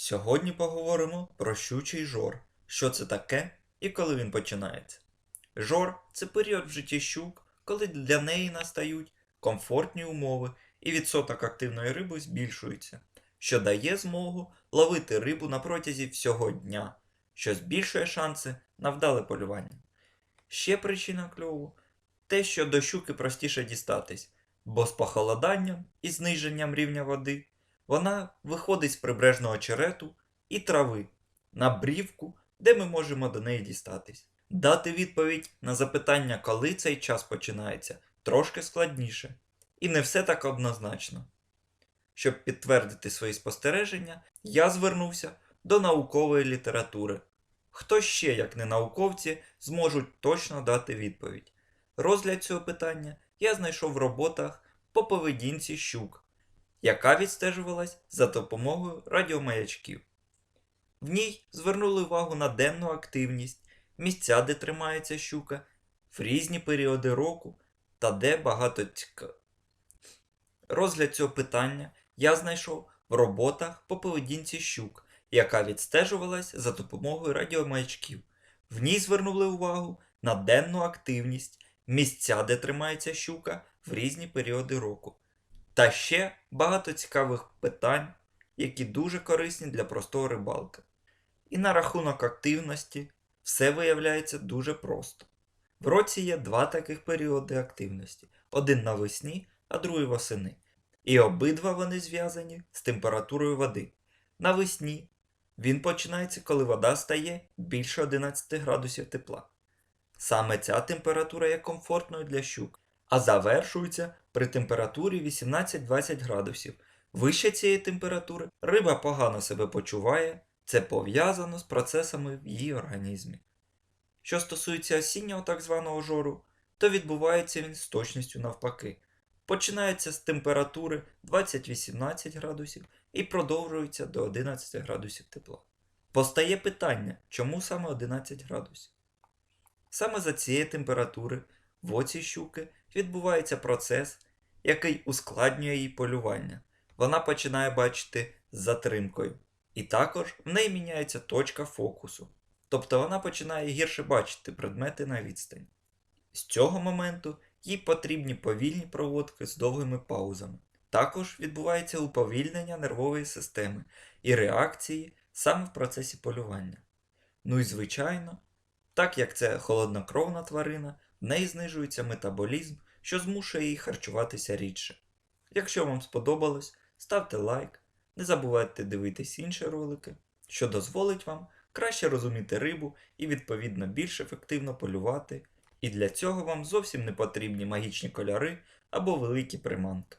Сьогодні поговоримо про щучий жор, що це таке і коли він починається. Жор це період в житті щук, коли для неї настають комфортні умови і відсоток активної риби збільшується, що дає змогу ловити рибу на протязі всього дня, що збільшує шанси на вдале полювання. Ще причина кльову те, що до щуки простіше дістатись, бо з похолоданням і зниженням рівня води вона виходить з прибережного очерету і трави на брівку, де ми можемо до неї дістатись. Дати відповідь на запитання, коли цей час починається, трошки складніше. І не все так однозначно. Щоб підтвердити свої спостереження, я звернувся до наукової літератури. Хто ще, як не науковці, зможуть точно дати відповідь? Розгляд цього питання я знайшов в роботах по поведінці щук, яка відстежувалась за допомогою радіомаячків. В ній звернули увагу на денну активність, місця, де тримається щука, в різні періоди року та де багато цікавих. Розгляд цього питання я знайшов в роботах по поведінці щук, яка відстежувалась за допомогою радіомаячків. В ній звернули увагу на денну активність, місця, де тримається щука в різні періоди року. Та ще багато цікавих питань, які дуже корисні для простого рибалки. І на рахунок активності все виявляється дуже просто. В році є два таких періоди активності: один навесні, а другий восени. І обидва вони зв'язані з температурою води. Навесні він починається, коли вода стає більше 11 градусів тепла. Саме ця температура є комфортною для щук, а завершується при температурі 18-20 градусів. Вище цієї температури риба погано себе почуває, це пов'язано з процесами в її організмі. Що стосується осіннього так званого жору, то відбувається він з точністю навпаки. Починається з температури 20-18 градусів і продовжується до 11 градусів тепла. Постає питання, чому саме 11 градусів? Саме за цієї температури в оці щуки відбувається процес, який ускладнює її полювання. Вона починає бачити з затримкою. І також в неї міняється точка фокусу. Тобто вона починає гірше бачити предмети на відстані. З цього моменту їй потрібні повільні проводки з довгими паузами. Також відбувається уповільнення нервової системи і реакції саме в процесі полювання. Ну і звичайно, так як це холоднокровна тварина, неї знижується метаболізм, що змушує її харчуватися рідше. Якщо вам сподобалось, ставте лайк, не забувайте дивитись інші ролики, що дозволить вам краще розуміти рибу і відповідно більш ефективно полювати, і для цього вам зовсім не потрібні магічні кольори або великі приманки.